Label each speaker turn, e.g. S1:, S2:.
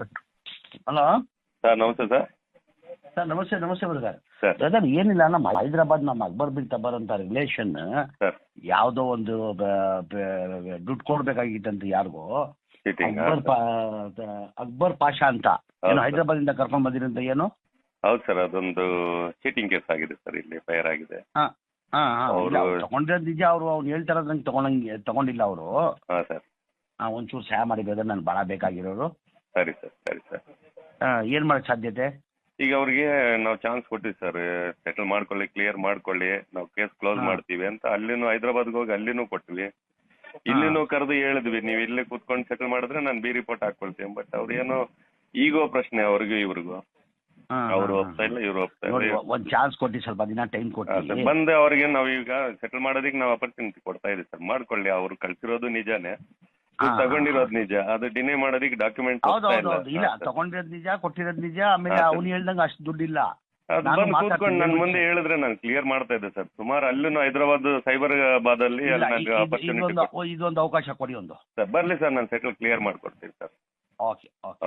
S1: Hello
S2: sir ನಮಸ್ತೆ sir.
S1: Sir ನಮಸ್ತೆ ನಮಸ್ತೆ ಬ್ರದರ್
S2: ಸರ್.
S1: ಬ್ರದರ್ ಏನಿಲ್ಲ ನಮ್ಮ ಹೈದರಾಬಾದ್ ನಮ್ಮ ಅಕ್ಬರ್ ಬಿನ್ ತಬರ್ ಅಂತ ರಿಲೇಷನ್
S2: ಸರ್.
S1: ಯಾವುದೋ ಒಂದು ದುಡ್ಡು ಕೊಡ್ಬೇಕಾಗಿತ್ತಂತ ಯಾರಿಗೋ ಅಕ್ಬರ್ ಅಕ್ಬರ್ ಪಾಷಾ ಅಂತ. ಏನು ಹೈದ್ರಾಬಾದ್ ಇಂದ ಕರ್ಕೊಂಡ್ ಬಂದಿರಂತ ಏನು?
S2: ಹೌದು ಸರ್ ಅದೊಂದು ಚೀಟಿಂಗ್ ಕೇಸ್ ಆಗಿದೆ ಸರ್ ಇಲ್ಲಿ ಫೈರ್ ಆಗಿದೆ.
S1: ಹಾ
S2: ಅವ್ರು-
S1: ಅವ್ರು ತಗೊಂಡಿರೋದು ನಿಜ ಅವರು ಅವ್ನು ಹೇಳ್ತಾರದ್ ನಂಗೆ ತಗೊಂಡಂಗೆ ತಗೊಂಡಿಲ್ಲ ಅವರು. ಒಂಚೂರು ಸಹಾಯ ಮಾಡಿ ಬ್ರದರ್ ನಾನು ಭಾಳ ಬೇಕಾಗಿರೋರು.
S2: ಸರಿ ಸರ್ ಸರಿ ಸರ್.
S1: ಏನ್ ಮಾಡಕ್ ಸಾಧ್ಯತೆ?
S2: ಈಗ ಅವ್ರಿಗೆ ನಾವು ಚಾನ್ಸ್ ಕೊಟ್ಟಿವಿ ಸರ್ ಸೆಟಲ್ ಮಾಡ್ಕೊಳ್ಳಿ ಕ್ಲಿಯರ್ ಮಾಡ್ಕೊಳ್ಳಿ ನಾವು ಕೇಸ್ ಕ್ಲೋಸ್ ಮಾಡ್ತೀವಿ ಅಂತ ಅಲ್ಲಿನೂ ಹೈದರಾಬಾದ್ಗೆ ಹೋಗಿ ಅಲ್ಲಿನೂ ಕೊಟ್ವಿ. ಇಲ್ಲಿನೂ ಕರೆದು ಹೇಳಿದ್ವಿ ನೀವು ಇಲ್ಲೇ ಕೂತ್ಕೊಂಡು ಸೆಟಲ್ ಮಾಡಿದ್ರೆ ನಾನು ಬಿ ರಿಪೋರ್ಟ್ ಹಾಕೊಳ್ತೀನಿ ಬಟ್ ಅವ್ರೇನೋ ಈಗೋ ಪ್ರಶ್ನೆ ಅವ್ರಿಗೂ ಇವ್ರಿಗೂ. ಅವ್ರು ಹೋಗ್ತಾ ಇಲ್ಲ ಇವ್ರು
S1: ಹೋಗ್ತಾ
S2: ಇಲ್ಲ.
S1: ಒಂದ್ ಚಾನ್ಸ್ ಕೊಟ್ಟಿ ಸ್ವಲ್ಪ ದಿನ ಟೈಮ್ ಕೊಟ್ಟಿ
S2: ಬಂದು ಅವ್ರಿಗೆ ನಾವು ಈಗ ಸೆಟಲ್ ಮಾಡೋದಕ್ಕೆ ನಾವು ಅಪರ್ಚುನಿಟಿ ಕೊಡ್ತಾ ಇದೀವಿ ಸರ್ ಮಾಡ್ಕೊಳ್ಳಿ ಅವ್ರು ಕಳ್ಸಿರೋದು ನಿಜಾನೇ. ತಗೊಂಡಿರೋದು ನಿಜ. ಅದು ಡಿನೇ ಮಾಡೋದಕ್ಕೆ ಡಾಕ್ಯುಮೆಂಟ್
S1: ಹೌದು ಹೌದು ಹೌದು. ಇಲ್ಲ ತಗೊಂಡಿರೋದ್ ನಿಜ ಕೊಟ್ಟಿರೋದ್ ನಿಜ. ಆಮೇಲೆ ಅವ್ನು ಹೇಳ್ದಂಗ ಅಷ್ಟು ದುಡ್ಡಿಲ್ಲ. ನಾನು
S2: ಬಂದು ಕೂತ್ಕೊಂಡು ನನ್ನ ಮುಂದೆ ಹೇಳಿದ್ರೆ ನಾನು ಕ್ಲಿಯರ್ ಮಾಡ್ತಾ ಇದ್ದೆ ಸರ್. ಸುಮಾರು ಅಲ್ಲೂ ಹೈದರಾಬಾದ್ ಸೈಬರ್ ಬಾದಲ್ಲಿ ಅಲ್ಲಿ
S1: ಇದೊಂದು ಅವಕಾಶ ಕೊಡಿ ಒಂದು.
S2: ಸರ್ ಬರ್ಲಿ ಸರ್ ನಾನು ಸೆಟಲ್ ಕ್ಲಿಯರ್ ಮಾಡ್ಕೊಡ್ತೀನಿ ಸರ್.
S1: Okay okay.